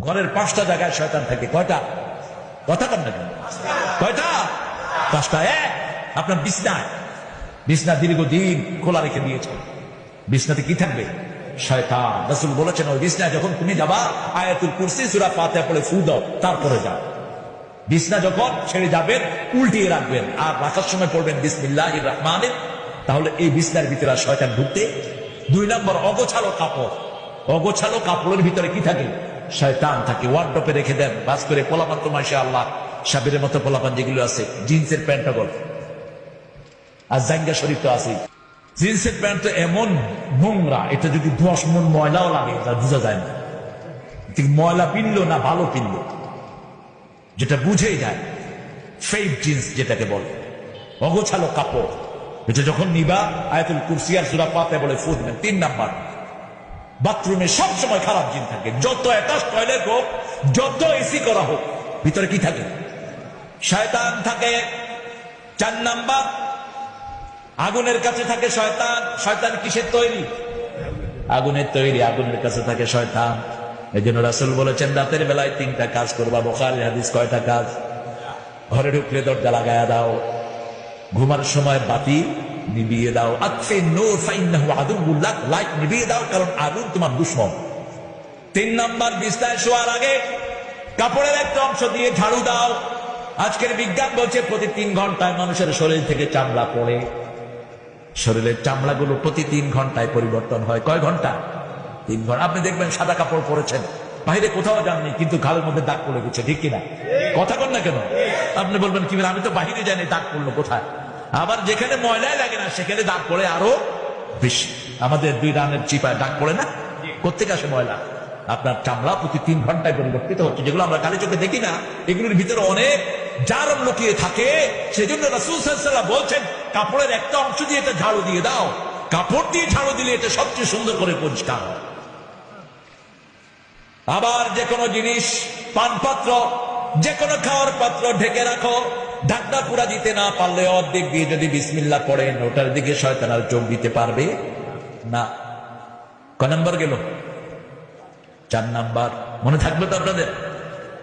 ঘরের পাঁচটা জায়গায় শয়তান থাকে। কয়টা? কথা কন? কয়টা? পাঁচটা এক। আপনার বিছনায় বিছনা দীর্ঘদিন খোলা রেখে দিয়েছে। বিছনাতে কি থাকবে? শয়তান। রাসূল বলেছেন, ওই বিছনায় যখন তুমি যাবা, আয়াতুল কুরসি, সূরা ফাতিহা পড়ে ফু দাও, তারপরে যাও। বিছনা যখন ছেড়ে যাবেন উল্টিয়ে রাখবেন। আর রাখার সময় পড়বেন, বিসমিল্লাহির রহমানির তাহলে এই বিছনার ভিতরে শয়তান ঢুকতে? দুই নম্বর, অগোছালো কাপড়। অগোছালো কাপড়ের ভিতরে কি থাকে? শয়তান থাকে ওয়ার্ডপে রেখে দেন, বাস করে পোলাপান তো মাসে আল্লাহ সাবিরের মতো পোলাপান যেগুলো আছে, জিন্সের প্যান্টটা গল আর জাঙ্গা শরীফ তো আছে জিন্সের প্যান্ট তো এমন নোংরা, এটা যদি দশ মন ময়লাও লাগে, তা বোঝা যায় না। ময়লা পিনলো না ভালো পিনলো? যেটা বুঝেই যায় ফেক জিন্স যেটাকে বলে। অগোছালো কাপড়। এটা যখন নিবা, আয়াতুল কুরসিয়ার সুরা পাতে বলে ফুটবেন তিন নাম্বার। বাথরুমে সব সময় খারাপ জিন থাকে। যত অ্যাটাচ টয়লেট হোক, যত এসি করা হোক, ভিতরে কি থাকে? শয়তান থাকে, চার নাম্বার। আগুনের কাছে থাকে শয়তান। শয়তান কিসের তৈরি? আগুনের তৈরি, আগুনের কাছে থাকে শয়তান। এই জন্য রাসুল বলেছেন, রাতের বেলায় তিনটা কাজ করবা। বোকার হাদিস কয়টা কাজ? ঘরে ঢুকলে দরজা লাগায়া দাও। ঘুমার সময় বাতি নিবিয়ে দাও আতফে নূর লাইট নিবিয়ে দাও কারণ আগুন তোমার দুশ্মন তিন নাম্বার বিস্তায় শোয়ার আগে কাপড়ের একটা অংশ দিয়ে ঝাড়ু দাও। আজকের বিজ্ঞান বলছে প্রতি তিন ঘন্টায় মানুষের শরীর থেকে চামড়া পড়ে শরীরের চামড়াগুলো প্রতি তিন ঘন্টায় পরিবর্তন হয় কয় ঘণ্টা তিন ঘণ্টা আপনি দেখবেন সাদা কাপড় পরেছেন বাইরে কোথাও যাননি কিন্তু ঘাড়ের মধ্যে দাগ পড়ে গেছে ঠিক কিনা কথা কন না কেন আপনি বলবেন কি আমি তো বাহিরে জানি দাগ পড়ল কোথায় আবার যেখানে ময়লাই লাগে না, সেখানে দাগ পড়ে আরও বেশি। আমাদের দুই রানের চিপায় দাগ পড়ে না? কোথেকে আসে ময়লা? আপনার চামড়া প্রতি তিন ঘন্টায় পরিবর্তিত হচ্ছে, যেগুলো আমরা কালি চোখে দেখি না, এগুলোর ভিতরে অনেক জারম লুকিয়ে থাকে। সেজন্য রাসুল সাল্লাল্লাহু বলছেন, কাপড়ের একটা অংশ দিয়ে এটা ঝাড়ু দিয়ে দাও। কাপড় দিয়ে ঝাড়ু দিলে এটা সবচেয়ে সুন্দর করে পরিষ্কার আবার যে কোনো জিনিস, পানপাত্র যে কোনো খাওয়ার পাত্র ঢেকে রাখো। ঢাকনা পুরা দিতে না পারলে অর্ধেক দিয়ে যদি বিসমিল্লা পড়েন ওটার দিকে শয়তান আর চোখ দিতে পারবে? না। ক নম্বর গেল? চার নাম্বার। মনে থাকবে তো আপনাদের?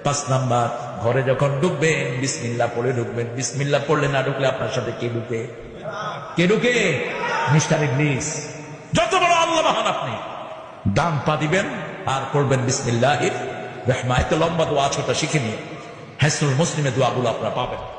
পাঁচ নাম্বার। ঘরে যখন ঢুকবেন, বিসমিল্লা পড়ে ঢুকবেন। বিসমিল্লা পড়লে না ঢুকলে আপনার সাথে কে ঢুকে? কে ঢুকে? মিস্টার ইংলিশ যত বড় আল্লাহ মহান আপনি। ডান পা দিবেন আর পড়বেন বিসমিল্লাহ রহমায় তো লম্বা দোয়া ছোটা শিখে নিয়ে। হেসরুল মুসলিমে দোয়াগুলো আপনারা পাবেন।